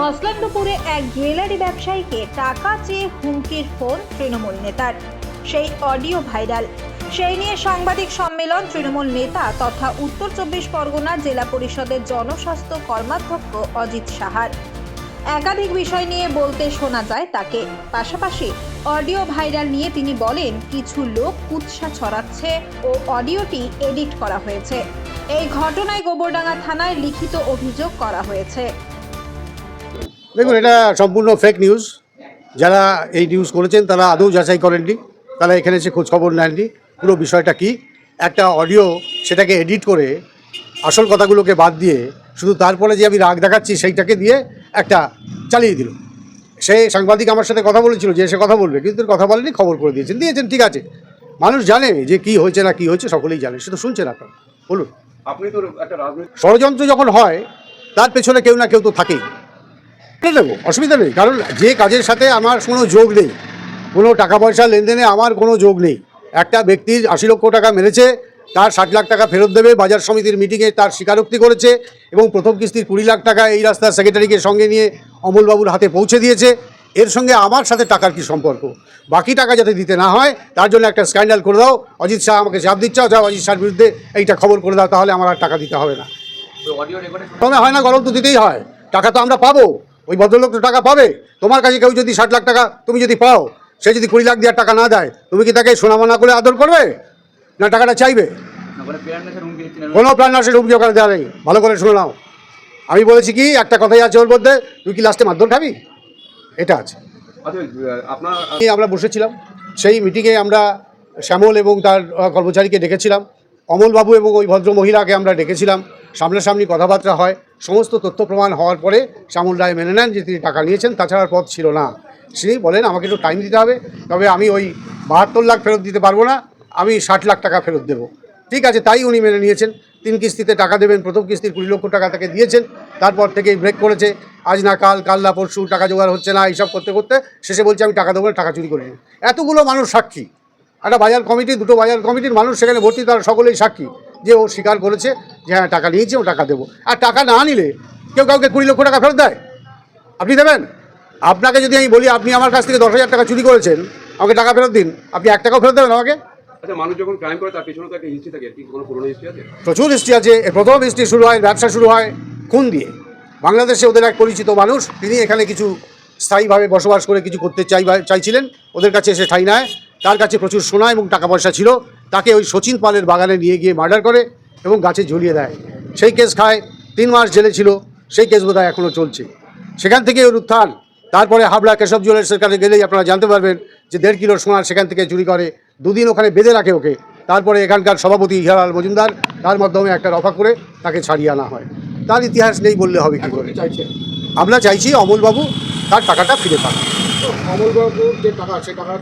মসলান্ডপুরে এক জুয়েলারি ব্যবসায়ীকে টাকা চেয়ে হুমকির ফোন তৃণমূল নেতার। সেই অডিও ভাইরাল। সেই নিয়ে সাংবাদিক সম্মেলন তৃণমূল নেতা তথা উত্তর চব্বিশ পরগনা জেলা পরিষদের জনস্বাস্থ্য কর্মাধ্যক্ষ অজিত সাহার। একাধিক বিষয় নিয়ে বলতে শোনা যায় তাকে। পাশাপাশি অডিও ভাইরাল নিয়ে তিনি বলেন, কিছু লোক কুৎসা ছড়াচ্ছে ও অডিওটি এডিট করা হয়েছে। এই ঘটনায় গোবরডাঙ্গা থানায় লিখিত অভিযোগ করা হয়েছে। দেখুন এটা সম্পূর্ণ ফেক নিউজ যারা এই নিউজ করেছেন তারা আদৌ যাচাই করেননি। তারা এখানে এসে খোঁজ খবর নেননি। পুরো বিষয়টা কি? একটা অডিও সেটাকে এডিট করে আসল কথাগুলোকে বাদ দিয়ে শুধু তারপরে যে আমি রাগ দেখাচ্ছি সেইটাকে দিয়ে একটা চালিয়ে দিল। সে সাংবাদিক আমার সাথে কথা বলেছিল যে সে কথা বলবে কিন্তু কথা বলেনি খবর করে দিয়েছেন। দিয়েছেন ঠিক আছে। মানুষ জানে যে কি হয়েছে না কি হয়েছে সকলেই জানে সে তো শুনছেন আপনার বলুন। আপনি তো একটা ষড়যন্ত্র যখন হয় তার পেছনে কেউ না কেউ তো থাকেই। করে দেবো অসুবিধা নেই। কারণ যে কাজের সাথে আমার কোনো যোগ নেই কোনো টাকা পয়সা লেনদেনে আমার কোনো যোগ নেই। একটা ব্যক্তির আশি লক্ষ টাকা মেরেছে তার ষাট লাখ টাকা ফেরত দেবে বাজার সমিতির মিটিংয়ে তার স্বীকারোক্তি করেছে এবং প্রথম কিস্তির কুড়ি লাখ টাকা এই রাস্তার সেক্রেটারিকে সঙ্গে নিয়ে অমলবাবুর হাতে পৌঁছে দিয়েছে। এর সঙ্গে আমার সাথে টাকার কি সম্পর্ক? বাকি টাকা যাতে দিতে না হয় তার জন্য একটা স্ক্যান্ডাল করে দাও। অজিত শাহ আমাকে চাপ দিচ্ছে যাও অজিত শাহর বিরুদ্ধে এইটা খবর করে দাও তাহলে আমার আর টাকা দিতে হবে না। প্রথমে হয় না গরম তো দিতেই হয়। টাকা তো আমরা পাবো। ওই ভদ্রলোক তো টাকা পাবে। তোমার কাছে কেউ যদি ষাট লাখ টাকা তুমি যদি পাও, সে যদি কুড়ি লাখ দেওয়ার টাকা না দেয়, তুমি কি তাকে সোনামানা করে আদর করবে? না টাকাটা চাইবে? কোনো প্ল্যান নার্সের অভিযোগ ওখানে দেওয়া নেই। ভালো করে শুনে নাও। আমি বলেছি কি, একটা কথাই আছে ওর মধ্যে, তুই কি লাস্টে মাধ্যম খাবি? এটা আছে। আমরা বসেছিলাম, সেই মিটিংয়ে আমরা শ্যামল এবং তার কর্মচারীকে ডেকেছিলাম। অমলবাবু এবং ওই ভদ্র মহিলাকে আমরা ডেকেছিলাম। সামনাসামনি কথাবার্তা হয়। সমস্ত তথ্য প্রমাণ হওয়ার পরে শ্যামল রায় মেনে নেন যে তিনি টাকা নিয়েছেন তাছাড়া পথ ছিল না। তিনি বলেন আমাকে একটু টাইম দিতে হবে তবে আমি ওই বাহাত্তর লাখ ফেরত দিতে পারব না আমি ষাট লাখ টাকা ফেরত দেবো। ঠিক আছে তাই উনি মেনে নিয়েছেন। তিন কিস্তিতে টাকা দেবেন প্রথম কিস্তির কুড়ি লক্ষ টাকা তাকে দিয়েছেন তারপর থেকেই ব্রেক করেছে। আজ না কাল কাল না পরশু টাকা জোগাড় হচ্ছে না এইসব করতে করতে শেষে বলছে আমি টাকা দেবো না, টাকা চুরি করিনি। এতগুলো মানুষ সাক্ষী। একটা বাজার কমিটি দুটো বাজার কমিটির মানুষ সেখানে ভর্তি তারা সকলেই সাক্ষী। যে ও স্বীকার করেছে যে হ্যাঁ টাকা নিয়েছে ও টাকা দেবো। আর টাকা না নিলে কেউ কাউকে কুড়ি লক্ষ টাকা ফেরত দেয়? আপনি দেবেন? আপনাকে যদি আমি বলি আপনি আমার কাছ থেকে দশ হাজার টাকা চুরি করেছেন আমাকে টাকা ফেরত দিন। আপনি এক টাকাও ফেরত দেবেন আমাকে? আচ্ছা প্রচুর হিস্ট্রি আছে। প্রথম হিস্ট্রি শুরু হয় ব্যবসা শুরু হয় খুন দিয়ে। বাংলাদেশে ওদের এক পরিচিত মানুষ তিনি এখানে কিছু স্থায়ীভাবে বসবাস করে কিছু করতে চাই চাইছিলেন। ওদের কাছে এসে ঠাই নেয়। তার কাছে প্রচুর সোনা এবং টাকা পয়সা ছিল। তাকে ওই সচিন পালের বাগানে নিয়ে গিয়ে মার্ডার করে এবং গাছে ঝুলিয়ে দেয়। সেই কেস খায়, তিন মাস জেলে ছিল, সেই কেস বোধহয় এখনও চলছে। সেখান থেকে ওর উত্থান, তারপরে হাবড়া কেশব জুয়েলার্সের কাছে গেলেই আপনারা জানতে পারবেন যে দেড় কিলো সোনা সেখান থেকে চুরি করে, দুদিন ওখানে বেঁধে রাখে ওকে। তারপরে এখানকার সভাপতি হিরালাল মজুমদার, তার মাধ্যমে একটা রফা করে তাকে ছাড়িয়ে আনা হয়। তার ইতিহাস নেই বললে হবে কি করে? আমরা চাইছি অমলবাবু তার টাকাটা ফিরে পান অমলবাবুর যে টাকা, সে টাকা